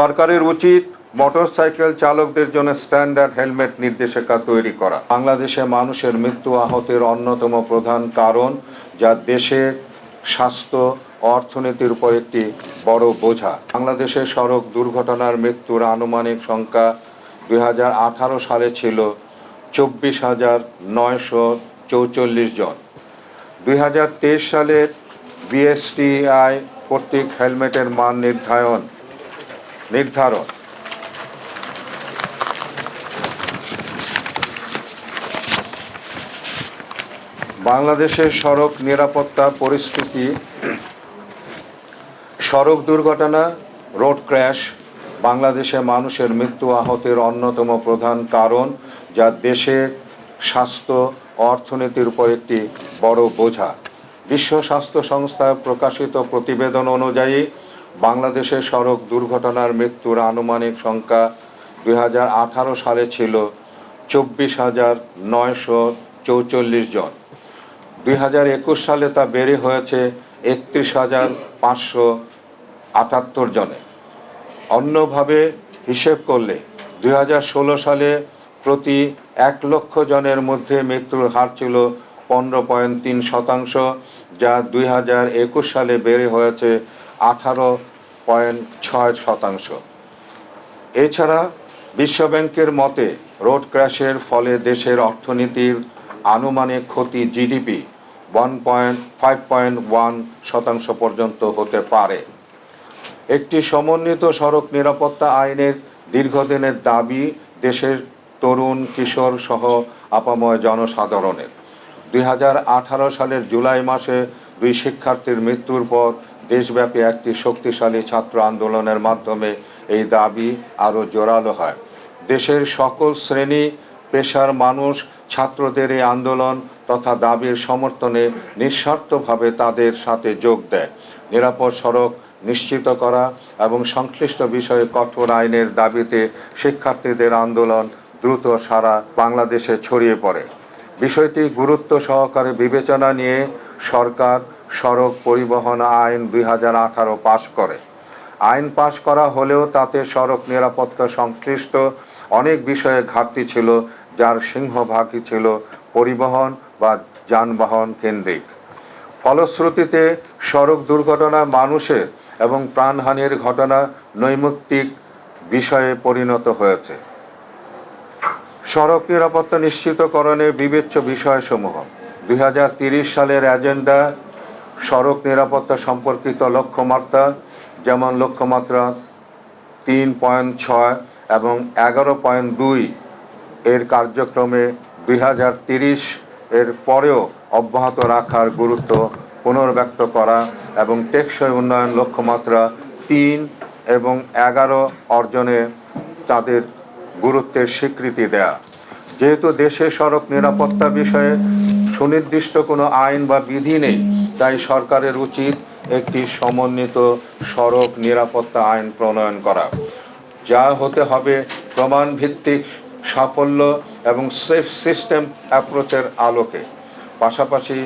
সরকারের উচিত মোটরসাইকেল চালকদের জন্য স্ট্যান্ডার্ড হেলমেট নির্দেশিকা তৈরি করা। বাংলাদেশে মানুষের মৃত্যু আহতের অন্যতম প্রধান কারণ, যা দেশের স্বাস্থ্য, অর্থনীতির উপর একটি বড় বোঝা। বাংলাদেশের সড়ক দুর্ঘটনার মৃত্যুর আনুমানিক সংখ্যা দুই হাজার আঠারো সালে ছিল চব্বিশ হাজার নয়শো চৌচল্লিশ জন। দুই সালের বিএসটিআই কর্তৃক হেলমেটের মান নির্ধারণ নির্ধারণ। বাংলাদেশের সড়ক নিরাপত্তা পরিস্থিতি, সড়ক দুর্ঘটনা, রোড ক্র্যাশ, বাংলাদেশে মানুষের মৃত্যু আহতের অন্যতম প্রধান কারণ, যা দেশের স্বাস্থ্য, অর্থনীতির উপর একটি বড় বোঝা। বিশ্ব স্বাস্থ্য সংস্থা প্রকাশিত প্রতিবেদন অনুযায়ী বাংলাদেশের সড়ক দুর্ঘটনার মৃত্যুর আনুমানিক সংখ্যা দুই হাজার আঠারো সালে ছিল চব্বিশ হাজার নয়শো চৌচল্লিশ জন। দুই হাজার একুশ সালে তা বেড়ে হয়েছে একত্রিশ হাজার পাঁচশো আটাত্তর জনে। অন্যভাবে হিসেব করলে দুই হাজার ষোলো সালে প্রতি এক লক্ষ জনের মধ্যে মৃত্যুর হার ছিল পনেরো পয়েন্ট তিন শতাংশ, যা দুই হাজার একুশ সালে বেড়ে হয়েছে আঠারো পয়েন্ট ছয় শতাংশ। এছাড়া বিশ্বব্যাংকের মতে, রোড ক্র্যাশের ফলে দেশের অর্থনীতির আনুমানিক ক্ষতি GDP one point five point one শতাংশ পর্যন্ত হতে পারে। একটি সমন্বিত সড়ক নিরাপত্তা আইনের দীর্ঘদিনের দাবি দেশের তরুণ, কিশোর সহ আপাময় জনসাধারণের। দুই হাজার আঠারো সালের জুলাই মাসে দুই শিক্ষার্থীর মৃত্যুর পর দেশব্যাপী একটি শক্তিশালী ছাত্র আন্দোলনের মাধ্যমে এই দাবি আরও জোরালো হয়। দেশের সকল শ্রেণি, পেশার মানুষ, ছাত্রদের এই আন্দোলন তথা দাবির সমর্থনে নিঃস্বার্থভাবে তাদের সাথে যোগ দেয়। নিরাপদ সড়ক নিশ্চিত করা এবং সংশ্লিষ্ট বিষয়ে কঠোর আইনের দাবিতে শিক্ষার্থীদের আন্দোলন দ্রুত সারা বাংলাদেশে ছড়িয়ে পড়ে। বিষয়টি গুরুত্ব সহকারে বিবেচনা নিয়ে সরকার সড়ক পরিবহন আইন দুই হাজার আঠারো পাশ করে। আইন পাশ করা হলেও তাতে সড়ক নিরাপত্তা সংশ্লিষ্ট অনেক বিষয়ে ঘাটতি ছিল, যার সিংহভাগই ছিল পরিবহন বা যানবাহন কেন্দ্রিক। ফলশ্রুতিতে সড়ক দুর্ঘটনা মানুষের এবং প্রাণহানির ঘটনা নৈমিত্তিক বিষয়ে পরিণত হয়েছে। সড়ক নিরাপত্তা নিশ্চিতকরণে বিবেচ্য বিষয়সমূহ। দুই সালের এজেন্ডা সড়ক নিরাপত্তা সম্পর্কিত লক্ষ্যমাত্রা, যেমন লক্ষ্যমাত্রা তিন পয়েন্ট ছয় এবং এগারো পয়েন্ট দুই এর কার্যক্রমে দুই হাজার তিরিশ এর পরেও অব্যাহত রাখার গুরুত্ব পুনর্ব্যক্ত করা এবং টেকসই উন্নয়ন লক্ষ্যমাত্রা তিন এবং এগারো অর্জনে তাদের গুরুত্বের স্বীকৃতি দেয়া। যেহেতু দেশে সড়ক নিরাপত্তা বিষয়ে সুনির্দিষ্ট কোনো আইন বা বিধি নেই তাই সরকারের উচিত একটি সমন্বিত সড়ক নিরাপত্তা আইন প্রণয়ন করা। যা হতে হবে প্রমাণ ভিত্তিক সাফল্য এবং সেফ সিস্টেম অ্যাপ্রোচের আলোকে। পাশাপাশি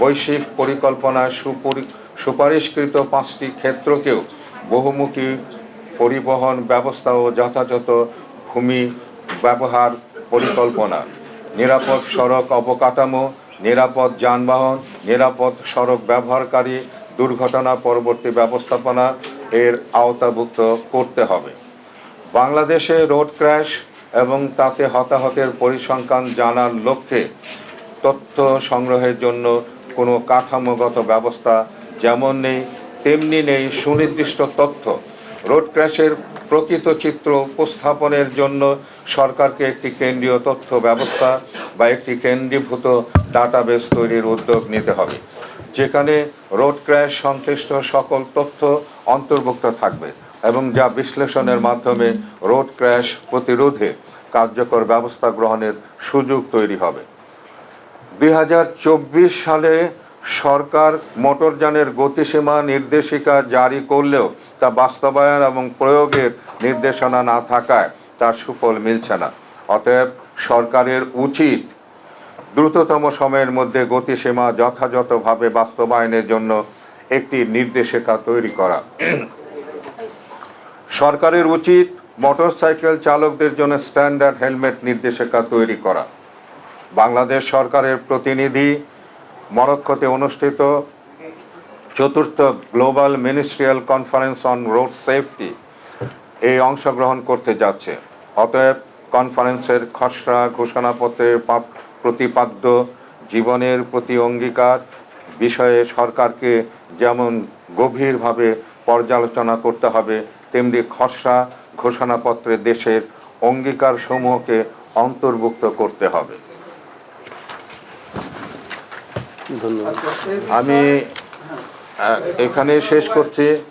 বৈশ্বিক পরিকল্পনায় সুপরি সুপারিশকৃত পাঁচটি ক্ষেত্রকেও বহুমুখী পরিবহন ব্যবস্থা ও যথাযথ ভূমি ব্যবহার পরিকল্পনা, নিরাপদ সড়ক অবকাঠামো নিরাপদ যানবাহন, নিরাপদ সড়ক ব্যবহারকারী, দুর্ঘটনা পরবর্তী ব্যবস্থাপনা এর আওতাভুক্ত করতে হবে। বাংলাদেশে রোড ক্র্যাশ এবং তাতে হতাহতের পরিসংখ্যান জানার লক্ষ্যে তথ্য সংগ্রহের জন্য কোনো কাঠামোগত ব্যবস্থা যেমন নেই, তেমনি নেই সুনির্দিষ্ট তথ্য। রোড ক্র্যাশের প্রকৃত চিত্র উপস্থাপনের জন্য সরকারকে একটি কেন্দ্রীয় তথ্য ব্যবস্থা বা একটি কেন্দ্রীভূত ডাটাবেস তৈরির উদ্যোগ নিতে হবে, যেখানে রোড ক্র্যাশ সংশ্লিষ্ট সকল তথ্য অন্তর্ভুক্ত থাকবে এবং যা বিশ্লেষণের মাধ্যমে রোড ক্র্যাশ প্রতিরোধে কার্যকর ব্যবস্থা গ্রহণের সুযোগ তৈরি হবে। দুই হাজার চব্বিশ সালে সরকার মোটরযানের গতিসীমা নির্দেশিকা জারি করলেও তা বাস্তবায়ন এবং প্রয়োগের নির্দেশনা না থাকায় তার সুফল মিলছে না। অতএব সরকারের উচিত দ্রুততম সময়ের মধ্যে গতিসীমা যথাযথভাবে বাস্তবায়নের জন্য একটি নির্দেশিকা তৈরি করা। সরকারের উচিত মোটরসাইকেল চালকদের জন্য স্ট্যান্ডার্ড হেলমেট নির্দেশিকা তৈরি করা। বাংলাদেশ সরকারের প্রতিনিধি মরক্কোতে অনুষ্ঠিত চতুর্থ global ministerial conference on road safety এই অংশগ্রহণ করতে যাচ্ছে। অতএব কনফারেন্সের খসড়া ঘোষণাপত্রের প্রতিপাদ্য জীবনের প্রতি অঙ্গীকার বিষয়ে সরকারকে যেমন গভীরভাবে পর্যালোচনা করতে হবে তেমনি খসড়া ঘোষণাপত্রে দেশের অঙ্গীকার সমূহকে অন্তর্ভুক্ত করতে হবে। আমি এখানে শেষ করছি।